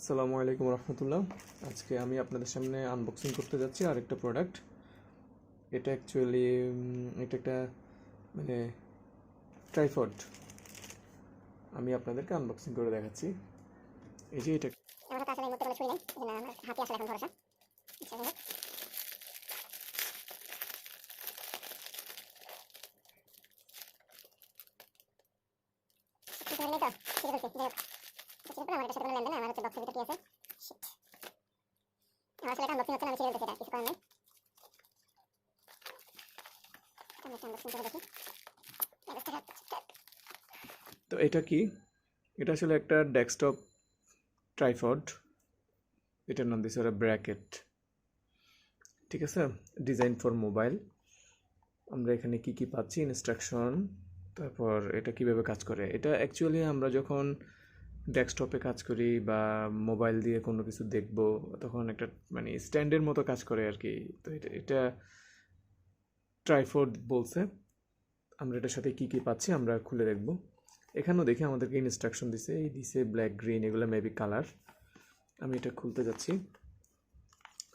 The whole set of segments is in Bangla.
আসসালামু আলাইকুম রহমতুল্লাহ। আজকে আমি আপনাদের সামনে আনবক্সিং করতে যাচ্ছি আরেকটা প্রোডাক্ট এটা অ্যাকচুয়ালি এটা একটা মানে ট্রাইফড আমি আপনাদেরকে আনবক্সিং করে দেখাচ্ছি। এই যে এটা আচ্ছা? ঠিক আছে। তো এটা কি? এটা আসলে একটা ডেস্কটপ ট্রাইফড এটার নাম দিয়েছে ব্র্যাকেট। ঠিক আছে? Design for mobile. আমরা এখানে কি কি পাচ্ছি? ইনস্ট্রাকশন। তারপর এটা কীভাবে কাজ করে? এটা অ্যাকচুয়ালি আমরা যখন ডেস্কটপে কাজ করি বা মোবাইল দিয়ে কোনো কিছু দেখব, তখন একটা মানে স্ট্যান্ডের মতো কাজ করে আর কি তো এটা এটা ট্রাইফোর্ড বলছে, আমরা এটার সাথে কী কী পাচ্ছি আমরা খুলে দেখব। এখানেও দেখি আমাদেরকে ইনস্ট্রাকশন দিছে, এই দিছে ব্ল্যাক গ্রিন এগুলো মেবি কালার আমি এটা খুলতে যাচ্ছি।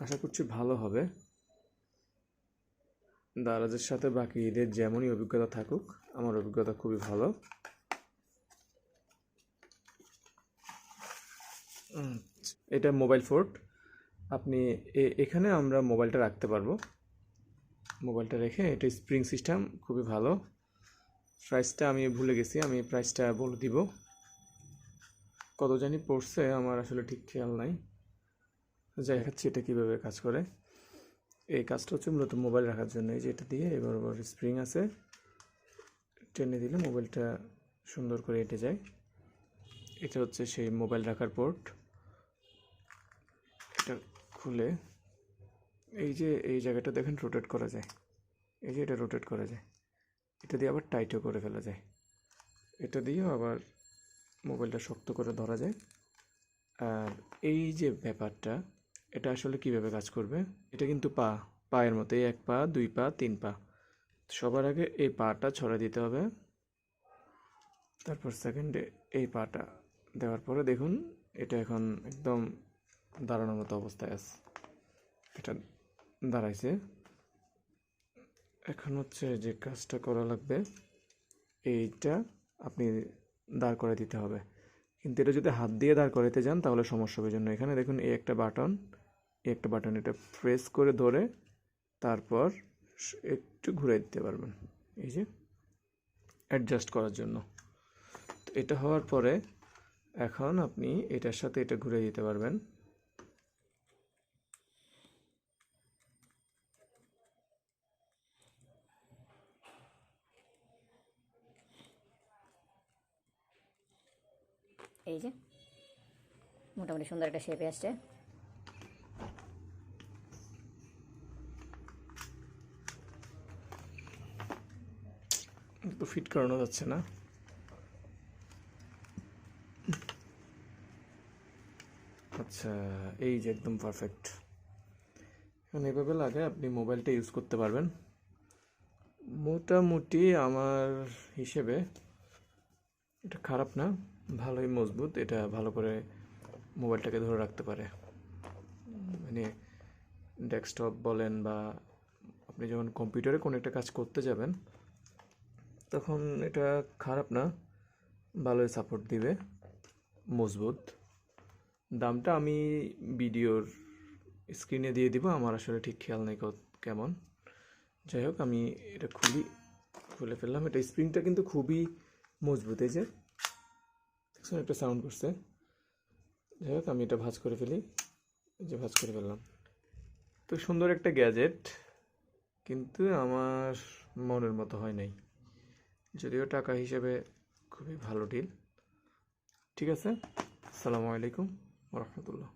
আশা করছি ভালো হবে। দারাজের সাথে বাকি ঈদের যেমনই অভিজ্ঞতা থাকুক, আমার অভিজ্ঞতা খুবই ভালো। এটা মোবাইল ফোর্ট আপনি এখানে আমরা মোবাইলটা রাখতে পারব। মোবাইলটা রেখে এটা স্প্রিং সিস্টেম খুবই ভালো। প্রাইসটা আমি ভুলে গেছি, আমি প্রাইসটা বলে দিব। কত জানি পড়ছে, আমার আসলে ঠিক খেয়াল নাই। যাই দেখাচ্ছি এটা কীভাবে কাজ করে। এই কাজটা হচ্ছে মূলত মোবাইল রাখার জন্য। এই যে এটা দিয়ে এবার আবার স্প্রিং আছে। টেনে দিলে মোবাইলটা সুন্দর করে এঁটে যায়। এটা হচ্ছে সেই মোবাইল রাখার পোর্ট খুলে এই যে, এই জায়গাটা দেখেন রোটেট করা যায়। এই যে এটা রোটেট করা যায়। এটা দিয়ে আবার টাইটও করে ফেলা যায়। এটা দিয়েও আবার মোবাইলটা শক্ত করে ধরা যায়। আর এই যে ব্যাপারটা, এটা আসলে কীভাবে কাজ করবে? এটা কিন্তু পা, পায়ের মতো এক পা, দুই পা, তিন পা। সবার আগে এই পাটা ছড়া দিতে হবে। তারপর সেকেন্ডে এই পাটা দেওয়ার পরে দেখুন, এটা এখন একদম দাঁড়ানোর মতো অবস্থায় আছে এটা দাঁড়াইছে। এখন হচ্ছে যে কাজটা করা লাগবে, এইটা আপনি দাঁড় করে দিতে হবে। কিন্তু এটা যদি হাত দিয়ে দাঁড় করাতে যান তাহলে সমস্যা হবে জন্য। এখানে দেখুন এই একটা বাটন, এই একটা বাটন এটা প্রেস করে ধরে তারপর একটু ঘুরে দিতে পারবেন। এই যে অ্যাডজাস্ট করার জন্য। তো এটা হওয়ার পরে এখন আপনি এটার সাথে এটা ঘুরে দিতে পারবেন। এই যে, মোটামুটি সুন্দর একটা শেপে আসছে। তো ফিট করানো যাচ্ছে না। আচ্ছা এই যে একদম পারফেক্ট এখন এভাবে লাগে আপনি মোবাইলটা ইউজ করতে পারবেন। মোটামুটি আমার হিসেবে এটা খারাপ না। ভালোই মজবুত, এটা ভালো করে মোবাইলটাকে ধরে রাখতে পারে। মানে ডেস্কটপ বলেন বা আপনি যখন কম্পিউটারে কোনো একটা কাজ করতে যাবেন, তখন এটা খারাপ না, ভালোই সাপোর্ট দিবে, মজবুত। দামটা আমি ভিডিওর স্ক্রিনে দিয়ে দিব, আমার আসলে ঠিক খেয়াল নেই কেমন। যাই হোক, আমি এটা খুবই খুলে ফেললাম। এটা স্প্রিংটা কিন্তু খুবই মজবুত, এই যে দেখছেন একটা সাউন্ড করছে। যাই হোক, আমি এটা ভাজ করে ফেলি। যে ভাজ করে ফেললাম। তো সুন্দর একটা গ্যাজেট কিন্তু আমার মনের মতো হয় নাই। যদিও টাকা হিসেবে খুবই ভালো ডিল ঠিক আছে? সালামু আলাইকুম রহমতুল্লাহ।